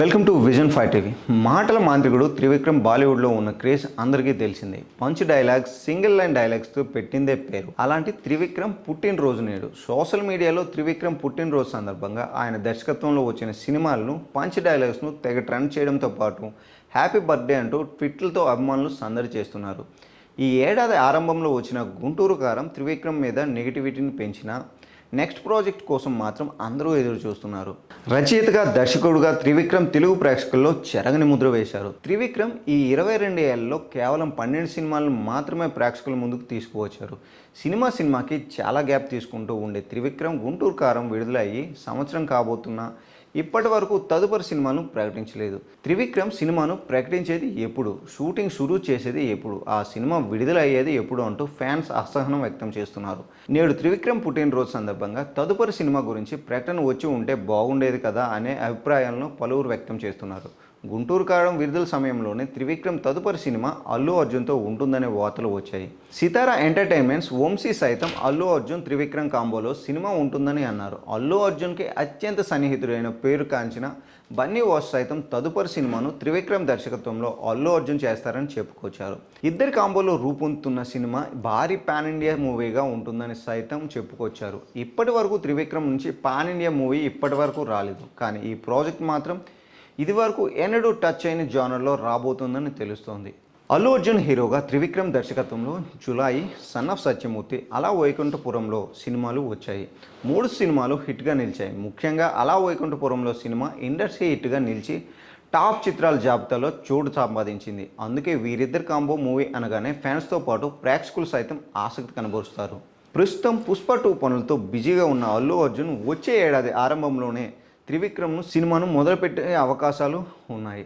Welcome to vision five TV. మాటల మాంత్రికుడు త్రివిక్రమ్ బాలీవుడ్లో ఉన్న క్రేజ్ అందరికీ తెలిసిందే. పంచ్ డైలాగ్స్ సింగిల్ లైన్ డైలాగ్స్తో పెట్టిందే పేరు. అలాంటి త్రివిక్రమ్ పుట్టినరోజు నేడు. సోషల్ మీడియాలో త్రివిక్రమ్ పుట్టినరోజు సందర్భంగా ఆయన దర్శకత్వంలో వచ్చిన సినిమాలను పంచ్ డైలాగ్స్ను తెగ ట్రెండ్ చేయడంతో పాటు హ్యాపీ బర్త్డే అంటూ ట్విట్లతో అభిమానులు సందడి చేస్తున్నారు. ఈ ఏడాది ఆరంభంలో వచ్చిన గుంటూరు కారం త్రివిక్రమ్ మీద నెగిటివిటీని పెంచిన నెక్స్ట్ ప్రాజెక్ట్ కోసం మాత్రం అందరూ ఎదురు చూస్తున్నారు. రచయితగా దర్శకుడుగా త్రివిక్రమ్ తెలుగు ప్రేక్షకుల్లో చెరగని ముద్ర వేశారు. త్రివిక్రమ్ ఈ ఇరవై రెండు ఏళ్ళలో కేవలం పన్నెండు సినిమాలను మాత్రమే ప్రేక్షకుల ముందుకు తీసుకువచ్చారు. సినిమా సినిమాకి చాలా గ్యాప్ తీసుకుంటూ ఉండే త్రివిక్రమ్ గుంటూరు కారం విడుదలయ్యి సంవత్సరం కాబోతున్న ఇప్పటి వరకు తదుపరి సినిమాను ప్రకటించలేదు. త్రివిక్రమ్ సినిమాను ప్రకటించేది ఎప్పుడు? షూటింగ్ షురూ చేసేది ఎప్పుడు? ఆ సినిమా విడుదల అయ్యేది ఎప్పుడు అంటూ ఫ్యాన్స్ అసహనం వ్యక్తం చేస్తున్నారు. నేడు త్రివిక్రమ్ పుట్టినరోజు సందర్భంగా తదుపరి సినిమా గురించి ప్రకటన వచ్చి ఉంటే బాగుండేది కదా అనే అభిప్రాయాలను పలువురు వ్యక్తం చేస్తున్నారు. గుంటూరు కారం విడుదల సమయంలోనే త్రివిక్రమ్ తదుపరి సినిమా అల్లు అర్జున్తో ఉంటుందనే వార్తలు వచ్చాయి. సితారా ఎంటర్టైన్మెంట్స్ వంశీ సైతం అల్లు అర్జున్ త్రివిక్రమ్ కాంబోలో సినిమా ఉంటుందని అన్నారు. అల్లు అర్జున్కి అత్యంత సన్నిహితుడైన పేరు కాంచిన బన్నీ వాస్ సైతం తదుపరి సినిమాను త్రివిక్రమ్ దర్శకత్వంలో అల్లు అర్జున్ చేస్తారని చెప్పుకొచ్చారు. ఇద్దరి కాంబోలో రూపొందుతున్న సినిమా భారీ పాన్ ఇండియా మూవీగా ఉంటుందని సైతం చెప్పుకొచ్చారు. ఇప్పటి వరకు త్రివిక్రమ్ నుంచి పాన్ ఇండియా మూవీ ఇప్పటి వరకు రాలేదు. కానీ ఈ ప్రాజెక్ట్ మాత్రం ఇదివరకు ఎన్నడూ టచ్ అయిన జానర్లో రాబోతుందని తెలుస్తోంది. అల్లు అర్జున్ హీరోగా త్రివిక్రమ్ దర్శకత్వంలో జులాయి సన్ ఆఫ్ సత్యమూర్తి అలా వైకుంఠపురంలో సినిమాలు వచ్చాయి. మూడు సినిమాలు హిట్గా నిలిచాయి. ముఖ్యంగా అలా వైకుంఠపురంలో సినిమా ఇండస్ట్రీ హిట్గా నిలిచి టాప్ చిత్రాల జాబితాలో చోటు సంపాదించింది. అందుకే వీరిద్దరు కాంబో మూవీ అనగానే ఫ్యాన్స్తో పాటు ప్రేక్షకులు సైతం ఆసక్తి కనబరుస్తారు. ప్రస్తుతం పుష్ప టూ పనులతో బిజీగా ఉన్న అల్లు అర్జున్ వచ్చే ఏడాది ఆరంభంలోనే త్రివిక్రమ్ను సినిమాను మొదలుపెట్టే అవకాశాలు ఉన్నాయి.